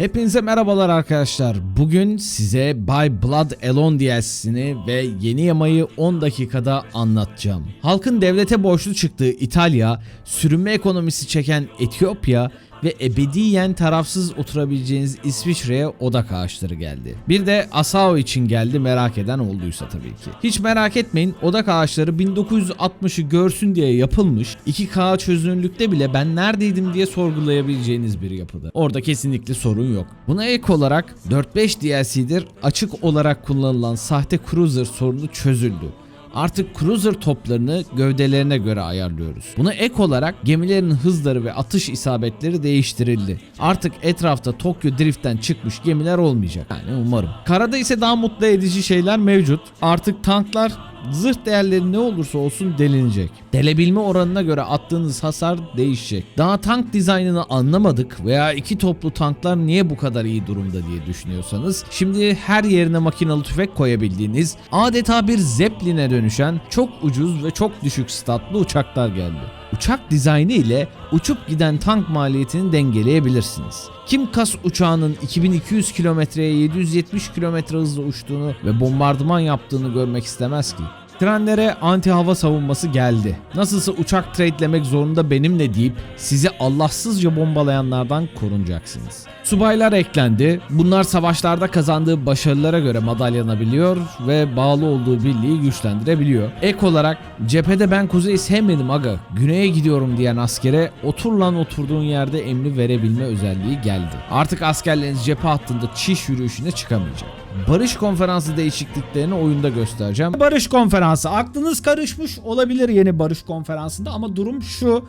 Hepinize merhabalar arkadaşlar. Bugün size By Blood Alone DLC'sini ve yeni yamayı 10 dakikada anlatacağım. Halkın devlete borçlu çıktığı İtalya, sürünme ekonomisi çeken Etiyopya ve ebediyen tarafsız oturabileceğiniz İsviçre'ye odak ağaçları geldi. Bir de Asao için geldi merak eden olduysa tabii ki. Hiç merak etmeyin odak ağaçları 1960'ı görsün diye yapılmış 2K çözünürlükte bile ben neredeydim diye sorgulayabileceğiniz bir yapıda. Orada kesinlikle sorun yok. Buna ek olarak 4-5 DLC'dir açık olarak kullanılan sahte cruiser sorunu çözüldü. Artık cruiser toplarını gövdelerine göre ayarlıyoruz. Buna ek olarak gemilerin hızları ve atış isabetleri değiştirildi. Artık etrafta Tokyo Drift'ten çıkmış gemiler olmayacak. Yani umarım. Karada ise daha mutlu edici şeyler mevcut. Artık tanklar zırh değerleri ne olursa olsun delinecek. Delebilme oranına göre attığınız hasar değişecek. Daha tank dizaynını anlamadık veya iki toplu tanklar niye bu kadar iyi durumda diye düşünüyorsanız şimdi her yerine makinalı tüfek koyabildiğiniz adeta bir Zeppelin'e dönüşen çok ucuz ve çok düşük statlı uçaklar geldi. Uçak dizaynı ile uçup giden tank maliyetini dengeleyebilirsiniz. Kim kas uçağının 2200 kilometreye 770 kilometre hızla uçtuğunu ve bombardıman yaptığını görmek istemez ki? Trenlere anti hava savunması geldi. Nasılsa uçak trade'lemek zorunda benimle deyip sizi Allahsızca bombalayanlardan korunacaksınız. Subaylar eklendi. Bunlar savaşlarda kazandığı başarılara göre madalyanabiliyor ve bağlı olduğu birliği güçlendirebiliyor. Ek olarak cephede ben kuzeyi sevmedim aga güneye gidiyorum diyen askere otur lan oturduğun yerde emri verebilme özelliği geldi. Artık askerleriniz cephe hattında çiş yürüyüşüne çıkamayacak. Barış konferansı değişikliklerini oyunda göstereceğim. Barış konferansı. Aklınız karışmış olabilir yeni barış konferansında ama durum şu.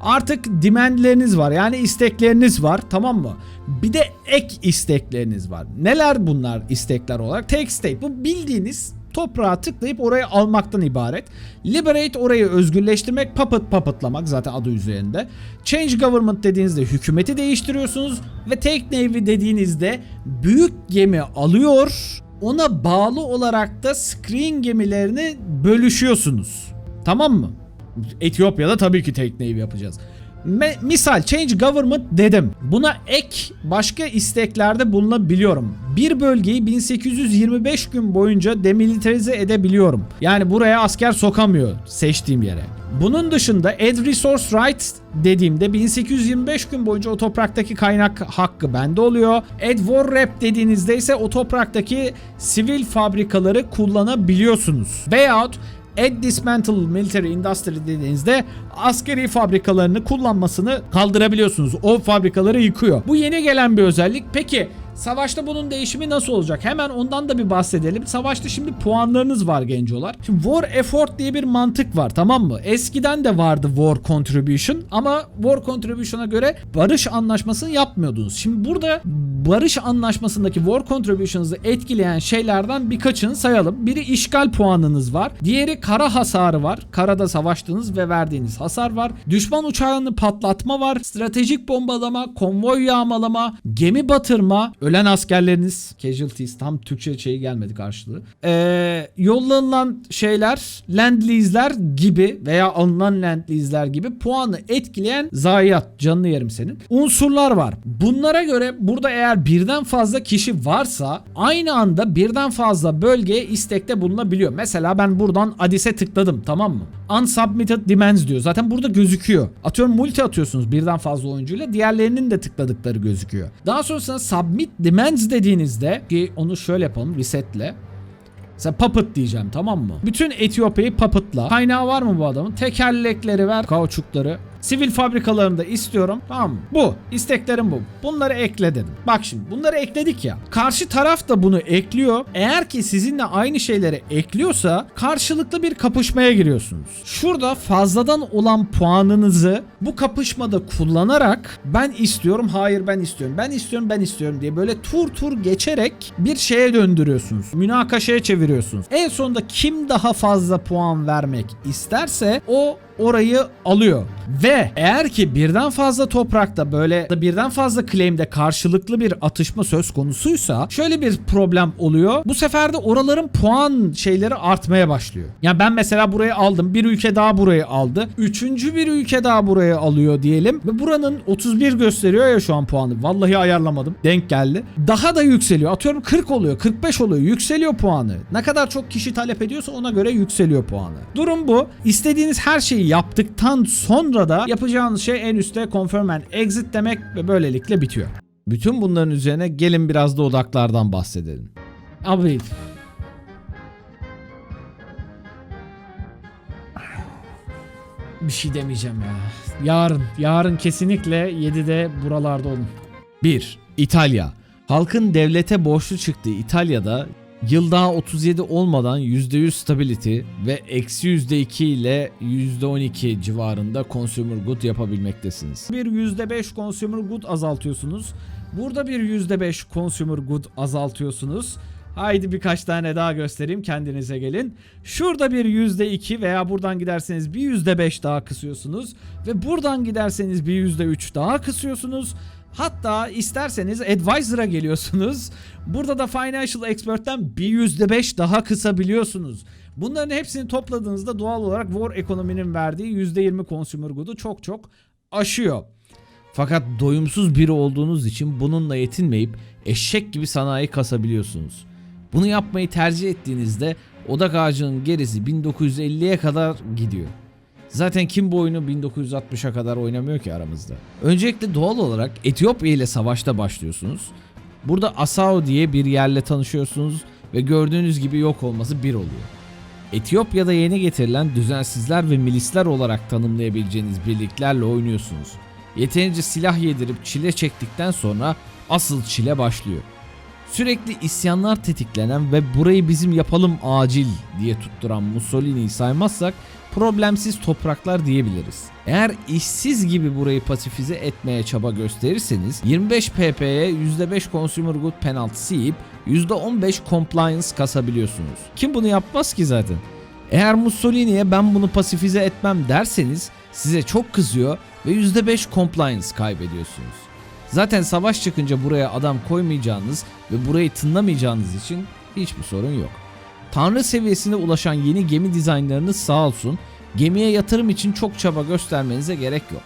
Artık demandleriniz var. Yani istekleriniz var. Tamam mı? Bir de ek istekleriniz var. Neler bunlar istekler olarak? Take state. Bu bildiğiniz toprağa tıklayıp orayı almaktan ibaret. Liberate orayı özgürleştirmek, puppet puppetlamak zaten adı üzerinde. Change government dediğinizde hükümeti değiştiriyorsunuz ve take navy dediğinizde büyük gemi alıyor. Ona bağlı olarak da screen gemilerini bölüşüyorsunuz. Tamam mı? Etiyopya'da tabii ki take navy yapacağız. Me- misal change government dedim. Buna ek başka isteklerde bulunabiliyorum. Bir bölgeyi 1825 gün boyunca demilitarize edebiliyorum. Yani buraya asker sokamıyor seçtiğim yere. Bunun dışında add resource rights dediğimde 1825 gün boyunca o topraktaki kaynak hakkı bende oluyor. Add war rep dediğinizde ise o topraktaki sivil fabrikaları kullanabiliyorsunuz. Veyahut Add Dismantle Military Industry dediğinizde askeri fabrikalarını kullanmasını kaldırabiliyorsunuz. O fabrikaları yıkıyor. Bu yeni gelen bir özellik. Peki Savaşta bunun değişimi nasıl olacak? Hemen ondan da bir bahsedelim. Savaşta şimdi puanlarınız var gencolar. Şimdi War Effort diye bir mantık var tamam mı? Eskiden de vardı War Contribution ama War Contribution'a göre barış anlaşmasını yapmıyordunuz. Şimdi burada barış anlaşmasındaki War Contribution'ınızı etkileyen şeylerden birkaçını sayalım. Biri işgal puanınız var. Diğeri kara hasarı var. Karada savaştığınız ve verdiğiniz hasar var. Düşman uçağını patlatma var. Stratejik bombalama, konvoy yağmalama, gemi batırma, ölen askerleriniz, casualties tam Türkçe şeyi gelmedi karşılığı. Ee, yollanılan şeyler, land lease'ler gibi veya alınan land lease'ler gibi puanı etkileyen zayiat, canını yerim senin. Unsurlar var. Bunlara göre burada eğer birden fazla kişi varsa aynı anda birden fazla bölgeye istekte bulunabiliyor. Mesela ben buradan Adis'e tıkladım tamam mı? Unsubmitted demands diyor. Zaten burada gözüküyor. Atıyorum multi atıyorsunuz birden fazla oyuncuyla diğerlerinin de tıkladıkları gözüküyor. Daha sonrasında submit demands dediğinizde ki onu şöyle yapalım resetle. Mesela puppet diyeceğim tamam mı? Bütün Etiyopya'yı puppetla. Kaynağı var mı bu adamın? Tekerlekleri ver, kauçukları. Sivil fabrikalarını da istiyorum. Tamam mı? Bu. isteklerim bu. Bunları ekle dedim. Bak şimdi bunları ekledik ya. Karşı taraf da bunu ekliyor. Eğer ki sizinle aynı şeyleri ekliyorsa karşılıklı bir kapışmaya giriyorsunuz. Şurada fazladan olan puanınızı bu kapışmada kullanarak ben istiyorum, hayır ben istiyorum, ben istiyorum, ben istiyorum diye böyle tur tur geçerek bir şeye döndürüyorsunuz. Münakaşaya çeviriyorsunuz. En sonunda kim daha fazla puan vermek isterse o orayı alıyor. Ve eğer ki birden fazla toprakta böyle birden fazla claim'de karşılıklı bir atışma söz konusuysa şöyle bir problem oluyor. Bu sefer de oraların puan şeyleri artmaya başlıyor. Yani ben mesela burayı aldım. Bir ülke daha burayı aldı. Üçüncü bir ülke daha burayı alıyor diyelim. Ve buranın 31 gösteriyor ya şu an puanı. Vallahi ayarlamadım. Denk geldi. Daha da yükseliyor. Atıyorum 40 oluyor. 45 oluyor. Yükseliyor puanı. Ne kadar çok kişi talep ediyorsa ona göre yükseliyor puanı. Durum bu. İstediğiniz her şeyi yaptıktan sonra da yapacağınız şey en üstte confirm and exit demek ve böylelikle bitiyor. Bütün bunların üzerine gelin biraz da odaklardan bahsedelim. Abi bir şey demeyeceğim ya. Yarın, yarın kesinlikle 7'de buralarda olun. 1. İtalya. Halkın devlete borçlu çıktığı İtalya'da yıl daha 37 olmadan %100 stability ve eksi %2 ile %12 civarında consumer good yapabilmektesiniz. Bir %5 consumer good azaltıyorsunuz. Burada bir %5 consumer good azaltıyorsunuz. Haydi birkaç tane daha göstereyim kendinize gelin. Şurada bir %2 veya buradan giderseniz bir %5 daha kısıyorsunuz. Ve buradan giderseniz bir %3 daha kısıyorsunuz. Hatta isterseniz advisor'a geliyorsunuz. Burada da financial expert'ten bir %5 daha kısabiliyorsunuz. Bunların hepsini topladığınızda doğal olarak war ekonominin verdiği %20 consumer good'u çok çok aşıyor. Fakat doyumsuz biri olduğunuz için bununla yetinmeyip eşek gibi sanayi kasabiliyorsunuz. Bunu yapmayı tercih ettiğinizde odak ağacının gerisi 1950'ye kadar gidiyor. Zaten kim bu oyunu 1960'a kadar oynamıyor ki aramızda. Öncelikle doğal olarak Etiyopya ile savaşta başlıyorsunuz. Burada Asao diye bir yerle tanışıyorsunuz ve gördüğünüz gibi yok olması bir oluyor. Etiyopya'da yeni getirilen düzensizler ve milisler olarak tanımlayabileceğiniz birliklerle oynuyorsunuz. Yeterince silah yedirip çile çektikten sonra asıl çile başlıyor. Sürekli isyanlar tetiklenen ve burayı bizim yapalım acil diye tutturan Mussolini'yi saymazsak problemsiz topraklar diyebiliriz. Eğer işsiz gibi burayı pasifize etmeye çaba gösterirseniz 25 pp'ye %5 consumer good penaltısı yiyip %15 compliance kasabiliyorsunuz. Kim bunu yapmaz ki zaten? Eğer Mussolini'ye ben bunu pasifize etmem derseniz size çok kızıyor ve %5 compliance kaybediyorsunuz. Zaten savaş çıkınca buraya adam koymayacağınız ve burayı tınlamayacağınız için hiçbir sorun yok. Tanrı seviyesine ulaşan yeni gemi dizaynlarınız sağ olsun gemiye yatırım için çok çaba göstermenize gerek yok.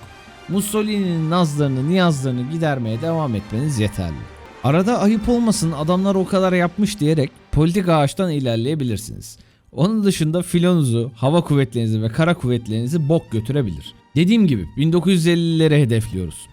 Mussolini'nin nazlarını niyazlarını gidermeye devam etmeniz yeterli. Arada ayıp olmasın adamlar o kadar yapmış diyerek politik ağaçtan ilerleyebilirsiniz. Onun dışında filonuzu, hava kuvvetlerinizi ve kara kuvvetlerinizi bok götürebilir. Dediğim gibi 1950'leri hedefliyoruz.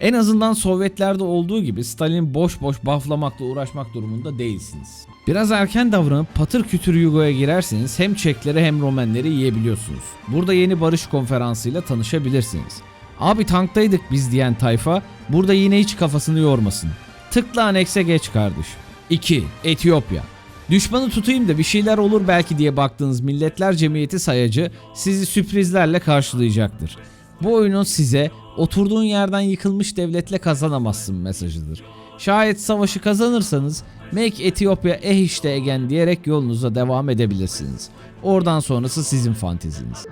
En azından Sovyetlerde olduğu gibi Stalin boş boş baflamakla uğraşmak durumunda değilsiniz. Biraz erken davranıp patır kütür Yugo'ya girerseniz hem Çekleri hem Romenleri yiyebiliyorsunuz. Burada yeni barış konferansıyla tanışabilirsiniz. Abi tanktaydık biz diyen tayfa burada yine hiç kafasını yormasın. Tıkla anekse geç kardeş. 2. Etiyopya Düşmanı tutayım da bir şeyler olur belki diye baktığınız Milletler Cemiyeti sayacı sizi sürprizlerle karşılayacaktır. Bu oyunun size oturduğun yerden yıkılmış devletle kazanamazsın mesajıdır. Şayet savaşı kazanırsanız Make Etiyopya eh işte egen diyerek yolunuza devam edebilirsiniz. Oradan sonrası sizin fanteziniz.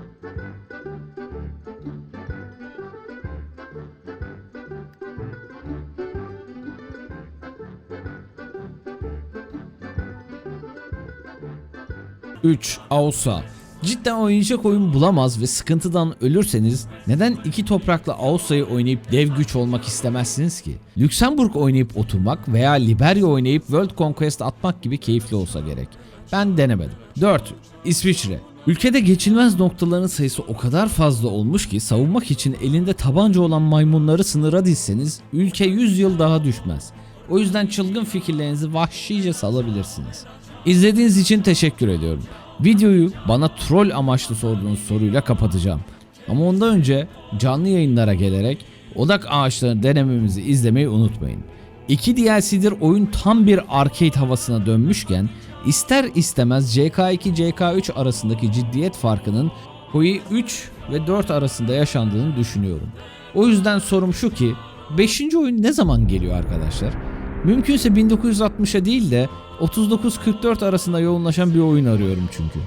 Üç Ausa Cidden oynayacak oyun bulamaz ve sıkıntıdan ölürseniz neden iki topraklı Ausa'yı oynayıp dev güç olmak istemezsiniz ki? Lüksemburg oynayıp oturmak veya Liberia oynayıp World Conquest atmak gibi keyifli olsa gerek. Ben denemedim. 4. İsviçre Ülkede geçilmez noktaların sayısı o kadar fazla olmuş ki savunmak için elinde tabanca olan maymunları sınıra dizseniz ülke 100 yıl daha düşmez. O yüzden çılgın fikirlerinizi vahşice salabilirsiniz. İzlediğiniz için teşekkür ediyorum. Videoyu bana troll amaçlı sorduğunuz soruyla kapatacağım. Ama ondan önce canlı yayınlara gelerek odak ağaçlarını denememizi izlemeyi unutmayın. İki DLC'dir oyun tam bir arcade havasına dönmüşken ister istemez CK2 CK3 arasındaki ciddiyet farkının Hoi 3 ve 4 arasında yaşandığını düşünüyorum. O yüzden sorum şu ki 5. oyun ne zaman geliyor arkadaşlar? Mümkünse 1960'a değil de 39-44 arasında yoğunlaşan bir oyun arıyorum çünkü.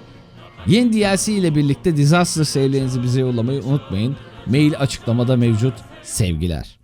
Yeni DLC ile birlikte Disaster serilerinizi bize yollamayı unutmayın. Mail açıklamada mevcut. Sevgiler.